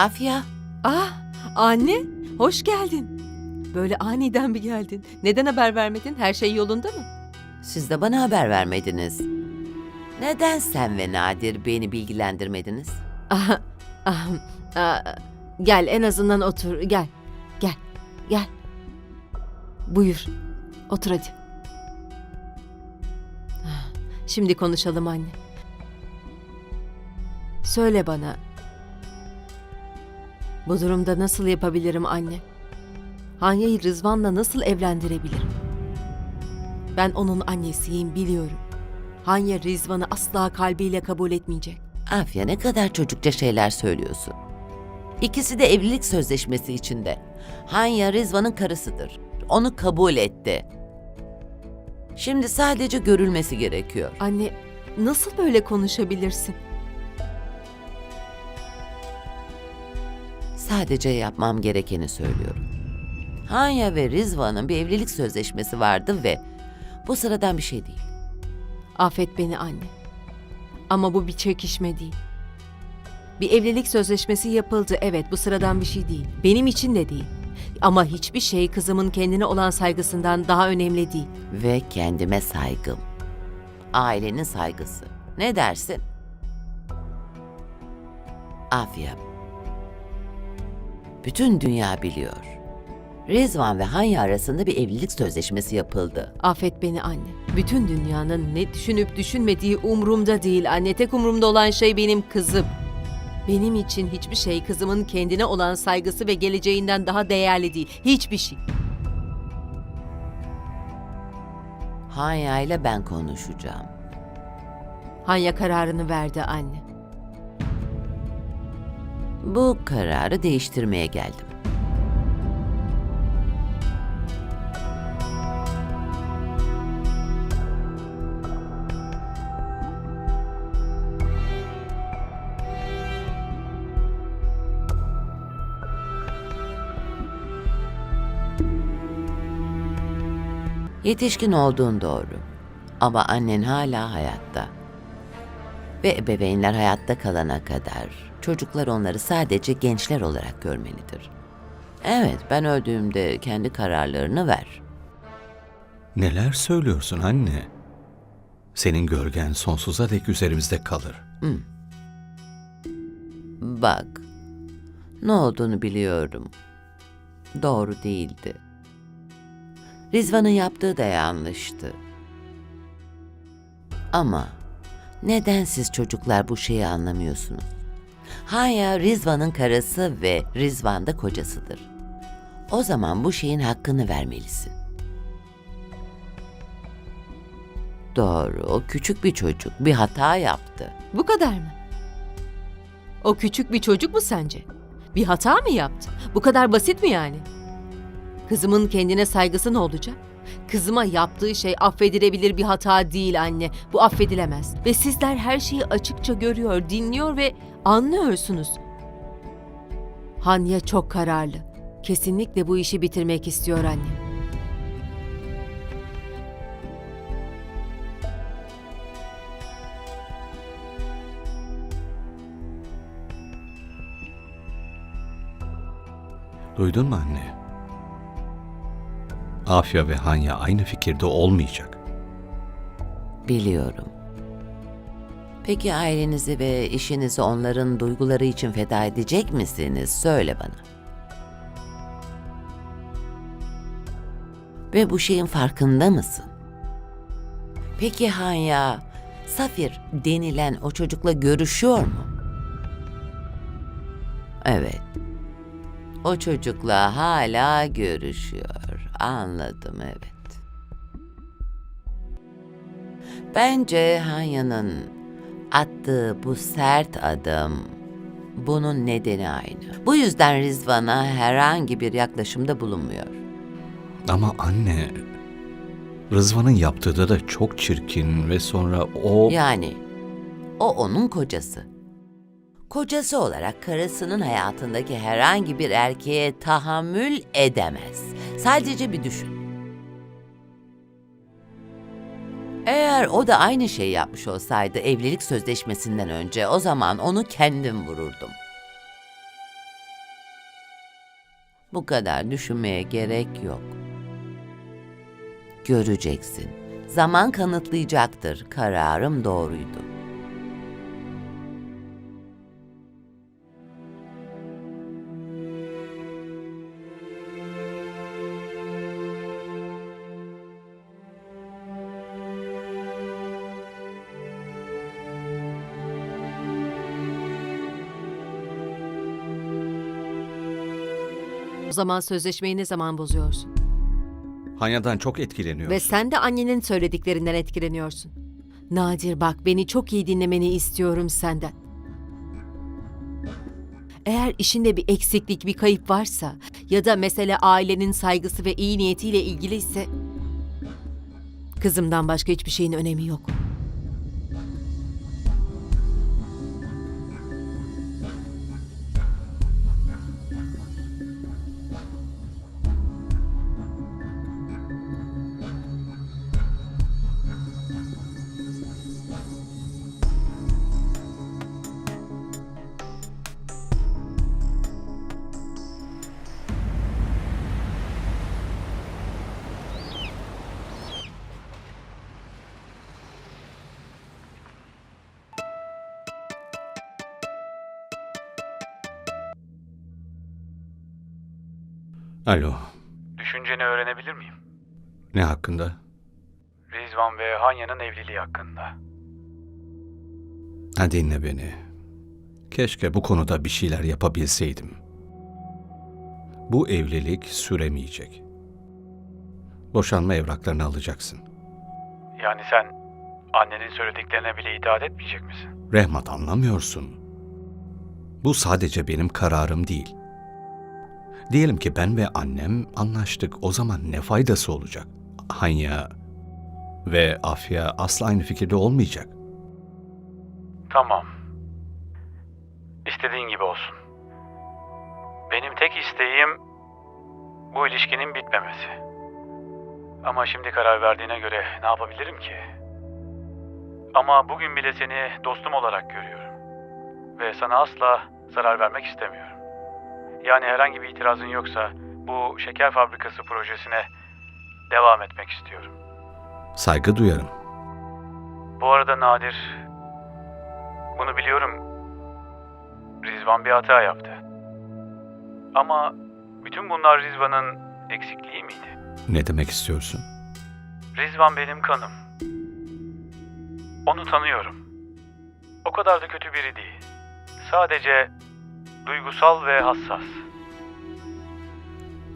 Afya, Ah, anne, hoş geldin. Böyle aniden bir geldin. Neden haber vermedin? Her şey yolunda mı? siz de bana haber vermediniz. Neden sen ve Nadir beni bilgilendirmediniz? Ah, ah, ah, gel en azından otur. Gel, gel, gel. Buyur, otur hadi. Ah, Şimdi konuşalım anne. Söyle bana. Bu durumda nasıl yapabilirim anne? Hanya'yı Rızvan'la nasıl evlendirebilirim? Ben onun annesiyim biliyorum. Hanya Rizvan'ı asla kalbiyle kabul etmeyecek. Afya ne kadar çocukça şeyler söylüyorsun. İkisi de evlilik sözleşmesi içinde. Hanya Rizvan'ın karısıdır. Onu kabul etti. Şimdi sadece görülmesi gerekiyor. Anne, nasıl böyle konuşabilirsin? Sadece yapmam gerekeni söylüyorum. Hanya ve Rizvan'ın bir evlilik sözleşmesi vardı ve bu sıradan bir şey değil. Affet beni anne. Ama bu bir çekişme değil. Bir evlilik sözleşmesi yapıldı. Evet, bu sıradan bir şey değil. Benim için de değil. Ama hiçbir şey kızımın kendine olan saygısından daha önemli değil. Ve kendime saygım. Ailenin saygısı. Ne dersin? Afya. Bütün dünya biliyor. Rizvan ve Hanya arasında bir evlilik sözleşmesi yapıldı. Affet beni anne. Bütün dünyanın ne düşünüp düşünmediği umurumda değil anne. Tek umurumda olan şey benim kızım. Benim için hiçbir şey kızımın kendine olan saygısı ve geleceğinden daha değerli değil. Hiçbir şey. Hanya ile ben konuşacağım. Hanya kararını verdi anne. Bu kararı değiştirmeye geldim. Yetişkin olduğun doğru. Ama annen hala hayatta. Ve ebeveynler hayatta kalana kadar çocuklar onları sadece gençler olarak görmelidir. Evet, ben öldüğümde kendi kararlarını ver. Neler söylüyorsun anne? Senin gölgen sonsuza dek üzerimizde kalır. Bak, ne olduğunu biliyorum. Doğru değildi. Rizvan'ın yaptığı da yanlıştı. Ama neden siz çocuklar bu şeyi anlamıyorsunuz? Haya Rizvan'ın karısı ve Rizvan da kocasıdır. O zaman bu şeyin hakkını vermelisin. Doğru, o küçük bir çocuk bir hata yaptı. Bu kadar mı? O küçük bir çocuk mu sence? Bir hata mı yaptı? Bu kadar basit mi yani? Kızımın kendine saygısı ne olacak? Kızıma yaptığı şey affedilebilir bir hata değil anne. Bu affedilemez. Ve sizler her şeyi açıkça görüyor, dinliyor ve anlıyorsunuz. Hanya çok kararlı. Kesinlikle bu işi bitirmek istiyor anne. Duydun mu anne? Afya ve Hanya aynı fikirde olmayacak. Biliyorum. Peki ailenizi ve işinizi onların duyguları için feda edecek misiniz? Söyle bana. Ve bu şeyin farkında mısın? Peki Hanya, Safir denilen o çocukla görüşüyor mu? Evet. O çocukla hala görüşüyor. Anladım evet. Bence Hanya'nın attığı bu sert adım bunun nedeni aynı. Bu yüzden Rizvan'a herhangi bir yaklaşımda bulunmuyor. Ama anne, Rızvan'ın yaptığı da çok çirkin ve sonra o... Yani o onun kocası. Kocası olarak karısının hayatındaki herhangi bir erkeğe tahammül edemez. Sadece bir düşün. Eğer o da aynı şeyi yapmış olsaydı evlilik sözleşmesinden önce o zaman onu kendim vururdum. Bu kadar düşünmeye gerek yok. Göreceksin. Zaman kanıtlayacaktır. Kararım doğruydu. O zaman sözleşmeyi ne zaman bozuyorsun? Hanya'dan çok etkileniyorsun. Ve sen de annenin söylediklerinden etkileniyorsun. Nadir bak beni çok iyi dinlemeni istiyorum senden. Eğer işinde bir eksiklik, bir kayıp varsa ya da mesele ailenin saygısı ve iyi niyetiyle ilgiliyse kızımdan başka hiçbir şeyin önemi yok. Alo, Düşünceni öğrenebilir miyim? ne hakkında? Rizvan ve Hanya'nın evliliği hakkında. Ha dinle beni. Keşke bu konuda bir şeyler yapabilseydim. Bu evlilik süremeyecek. Boşanma evraklarını alacaksın. Yani sen annenin söylediklerine bile itaat etmeyecek misin? Rehmat anlamıyorsun. Bu sadece benim kararım değil. Diyelim ki ben ve annem anlaştık. O zaman ne faydası olacak? Hanya ve Afya asla aynı fikirde olmayacak. Tamam. İstediğin gibi olsun. Benim tek isteğim bu ilişkinin bitmemesi. Ama şimdi karar verdiğine göre ne yapabilirim ki? Ama bugün bile seni dostum olarak görüyorum. Ve sana asla zarar vermek istemiyorum. Yani herhangi bir itirazın yoksa bu şeker fabrikası projesine devam etmek istiyorum. Saygı duyarım. Bu arada Nadir, bunu biliyorum. Rizvan bir hata yaptı. Ama bütün bunlar Rizvan'ın eksikliği miydi? Ne demek istiyorsun? Rizvan benim kanım. Onu tanıyorum. O kadar da kötü biri değil. Sadece duygusal ve hassas.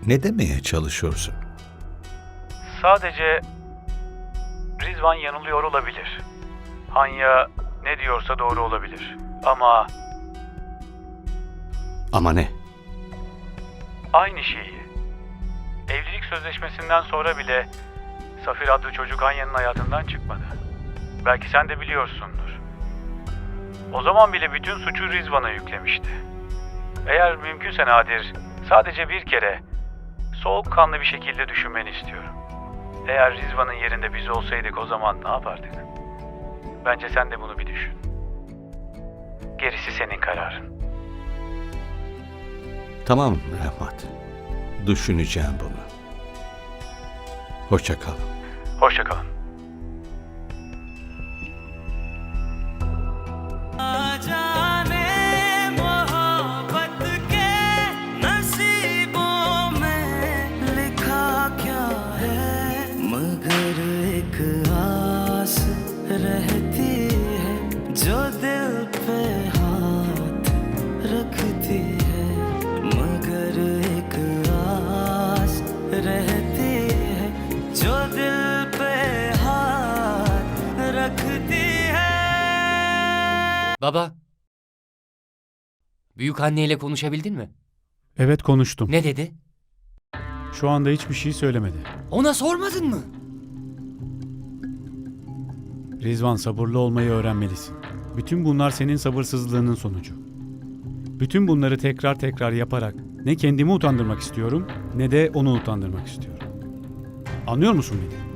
Ne demeye çalışıyorsun? Sadece Rizvan yanılıyor olabilir. Hanya ne diyorsa doğru olabilir. Ama Ama ne? Aynı şeyi. Evlilik sözleşmesinden sonra bile Safir adlı çocuk Anya'nın hayatından çıkmadı. Belki sen de biliyorsundur. O zaman bile bütün suçu Rizvan'a yüklemişti. Eğer mümkünse Nadir, sadece bir kere soğukkanlı bir şekilde düşünmeni istiyorum. Eğer Rizvan'ın yerinde biz olsaydık o zaman ne yapardık? Bence sen de bunu bir düşün. Gerisi senin kararın. Tamam Rahmat. Düşüneceğim bunu. Hoşça kal. Hoşça kalın. Baba. Büyük anneyle konuşabildin mi? Evet konuştum. Ne dedi? Şu anda hiçbir şey söylemedi. Ona sormadın mı? Rizvan sabırlı olmayı öğrenmelisin. Bütün bunlar senin sabırsızlığının sonucu. Bütün bunları tekrar tekrar yaparak ne kendimi utandırmak istiyorum ne de onu utandırmak istiyorum. Anlıyor musun beni?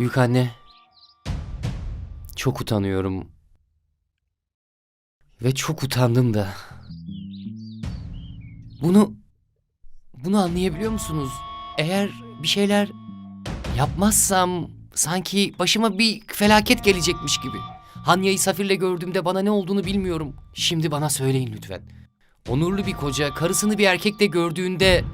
Büyük anne. Çok utanıyorum. Ve çok utandım da. Bunu bunu anlayabiliyor musunuz? Eğer bir şeyler yapmazsam sanki başıma bir felaket gelecekmiş gibi. Hanya'yı Safir'le gördüğümde bana ne olduğunu bilmiyorum. Şimdi bana söyleyin lütfen. Onurlu bir koca karısını bir erkekle gördüğünde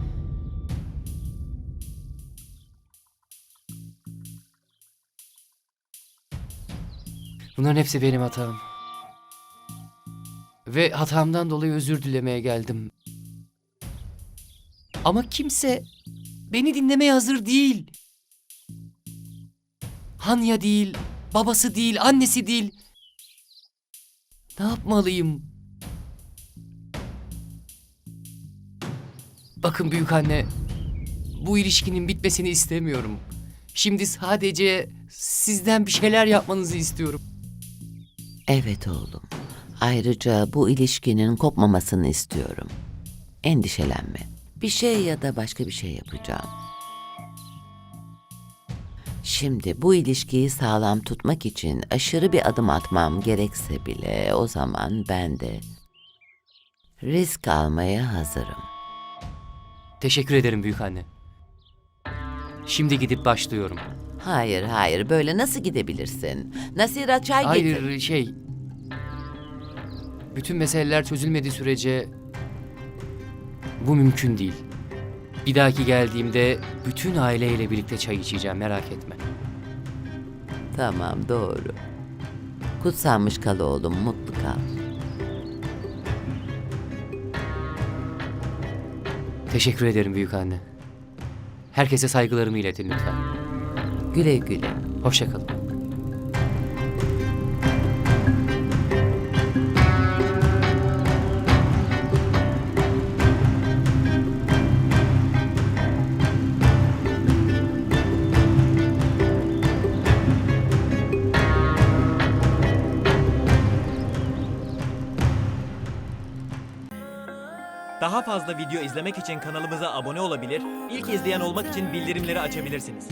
Bunların hepsi benim hatam. Ve hatamdan dolayı özür dilemeye geldim. Ama kimse beni dinlemeye hazır değil. Hanya değil, babası değil, annesi değil. Ne yapmalıyım? Bakın büyük anne, bu ilişkinin bitmesini istemiyorum. Şimdi sadece sizden bir şeyler yapmanızı istiyorum. Evet oğlum. Ayrıca bu ilişkinin kopmamasını istiyorum. Endişelenme. Bir şey ya da başka bir şey yapacağım. Şimdi bu ilişkiyi sağlam tutmak için aşırı bir adım atmam gerekse bile o zaman ben de risk almaya hazırım. Teşekkür ederim büyük anne. Şimdi gidip başlıyorum. Hayır hayır böyle nasıl gidebilirsin? Nasira çay getir. Hayır şey... Bütün meseleler çözülmediği sürece bu mümkün değil. Bir dahaki geldiğimde bütün aileyle birlikte çay içeceğim merak etme. Tamam doğru. Kutsanmış kal oğlum mutlu kal. Teşekkür ederim büyük anne. Herkese saygılarımı iletin lütfen. Güle güle. Hoşçakalın. Daha fazla video izlemek için kanalımıza abone olabilir, İlk izleyen olmak için bildirimleri açabilirsiniz.